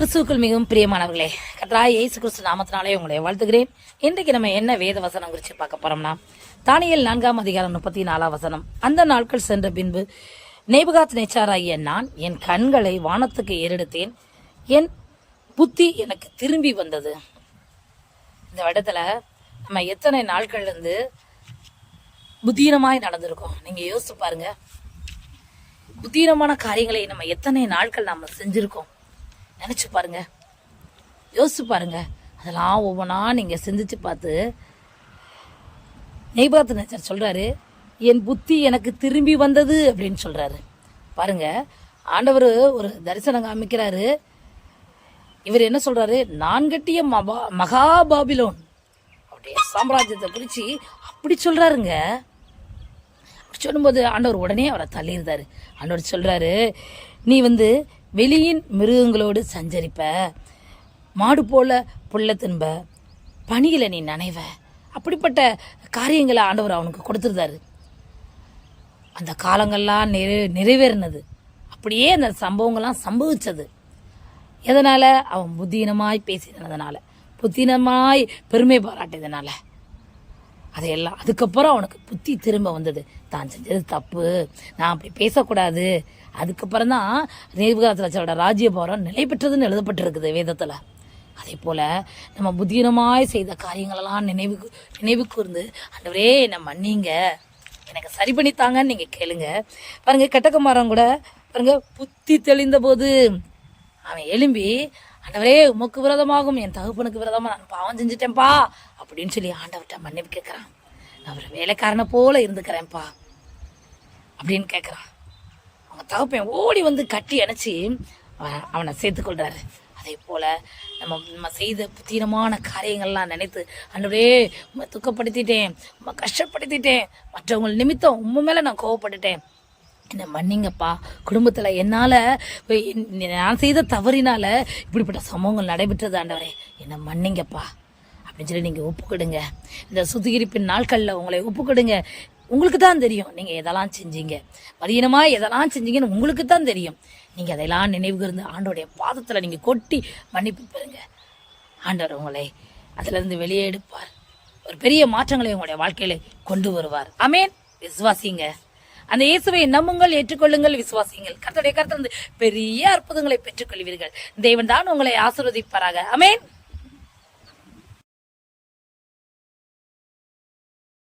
கிறிஸ்துவுக்குள் மிகவும் பிரியமானவர்களே கத்ரா இயேசு கிறிஸ்து நாமத்தினாலே உங்களை வாழ்த்துகிறேன். இன்றைக்கு நம்ம என்ன வேத வசனம் குறித்து பார்க்க போறோம்னா தானியல் நான்காம் அதிகாரம் முப்பத்தி நாலாம் வசனம். அந்த நாட்கள் சென்ற பின்பு நேபுகாத் நேச்சாராகிய நான் என் கண்களை வானத்துக்கு ஏறெடுத்தேன் என் புத்தி எனக்கு திரும்பி வந்தது. இந்த இடத்துல நம்ம எத்தனை நாட்கள் இருந்து புத்தீனமாய் நடந்திருக்கோம்? நீங்க யோசிச்சு பாருங்க. புத்தீனமான காரியங்களை நம்ம எத்தனை நாட்கள் நம்ம செஞ்சிருக்கோம்? நினச்சி பாருங்க. யோசிச்சு பாருங்க. அதெல்லாம் ஒவ்வொன்றா நீங்கள் சிந்திச்சு பார்த்து நெய்பாத்து நேச்சர் சொல்கிறாரு என் புத்தி எனக்கு திரும்பி வந்தது அப்படின்னு சொல்கிறாரு பாருங்க ஆண்டவர் ஒரு தரிசனம் காமிக்கிறாரு. இவர் என்ன சொல்கிறாரு நான் கட்டிய மபா மகாபாபிலோன் அப்படியே சாம்ராஜ்யத்தை குறித்து அப்படி சொல்கிறாருங்க அப்படி சொல்லும்போது ஆண்டவர் உடனே அவரை தள்ளியிருந்தார். ஆண்டவர் சொல்கிறாரு நீ வந்து வெளியின் மிருகங்களோடு சஞ்சரிப்ப. மாடு போல புள்ள தின்ப. பணியில் நீ நனைவ. அப்படிப்பட்ட காரியங்களை ஆண்டவர் அவனுக்கு கொடுத்துருந்தாரு. அந்த காலங்கள்லாம் நிறை நிறைவேறினது. அப்படியே அந்த சம்பவங்கள்லாம் சம்பவிச்சது. எதனால்? அவன் புத்தீனமாய் பேசினதுனால. புத்தீனமாய் பெருமை பாராட்டியதுனால. அதையெல்லாம் அதுக்கப்புறம் அவனுக்கு புத்தி திரும்ப வந்தது. தான் செஞ்சது தப்பு. நான் அப்படி பேசக்கூடாது. அதுக்கப்புறம் தான் நேபுகாசோட ராஜ்யபாரம் நிலை பெற்றதுன்னு எழுதப்பட்டிருக்குது வேதத்தில். அதே போல் நம்ம புத்தீனமாய் செய்த காரியங்களெல்லாம் நினைவுக்கு நினைவு கூர்ந்து அந்தவரே என்னை மன்னிங்க. எனக்கு சரி பண்ணித்தாங்கன்னு நீங்கள் கேளுங்க. பாருங்கள் கெட்டகுமாரன் கூட பாருங்க புத்தி தெளிந்த போது அவன் எழும்பி ஆண்டவரே உமக்கு விரதமாகும் என் தகுப்பனுக்கு விரதமாக நான் பாவம் செஞ்சுட்டேன்ப்பா அப்படின்னு சொல்லி ஆண்டவர்கிட்ட மன்னிப்பு கேட்குறான். நான் ஒரு வேலைக்காரனை போல இருந்துக்கிறேன்ப்பா அப்படின்னு கேட்குறான். அவங்க தகப்பன் ஓடி வந்து கட்டி அணைச்சி அவன் அவனை சேர்த்துக்கொள்கிறாரு அதே போல் நம்ம நம்ம செய்த புத்தீனமான காரியங்கள்லாம் நினைத்து ஆண்டவரே உம்மை துக்கப்படுத்திட்டேன் உம்மை கஷ்டப்படுத்திட்டேன் மற்றவங்க நிமித்தம் உண்மை மேலே நான் கோவப்பட்டுட்டேன். என்னை மன்னிங்கப்பா குடும்பத்தில் என்னால் நான் செய்த தவறினால் இப்படிப்பட்ட சம்பவங்கள் நடைபெற்றது ஆண்டவரே. என்னை மன்னிங்கப்பா அப்படின்னு சொல்லி நீங்கள் ஒப்புக்கிடுங்க. இந்த சுத்திகரிப்பின் நாட்களில் உங்களை ஒப்புக்கிடுங்க. உங்களுக்கு தான் தெரியும் நீங்கள் எதெல்லாம் செஞ்சீங்க. மதியனமாக எதெல்லாம் செஞ்சீங்கன்னு உங்களுக்கு தான் தெரியும். நீங்கள் அதையெல்லாம் நினைவு கூர்ந்து ஆண்டோடைய பாதத்தில் நீங்கள் கொட்டி மன்னிப்பு பெறுங்க. ஆண்டவர் உங்களை அதிலிருந்து வெளியே எடுப்பார். ஒரு பெரிய மாற்றங்களை உங்களுடைய வாழ்க்கையில் கொண்டு வருவார். அமேன் விசுவாசிங்க. அந்த இயேசுவை நம்புங்கள் ஏற்றுக்கொள்ளுங்கள் விசுவாசிங்கள் கர்த்தருடைய கருத்து பெரிய அற்புதங்களை பெற்றுக்கொள்வீர்கள். தேவன் தான் உங்களை ஆசிர்வதிப்பாராக. அமேன்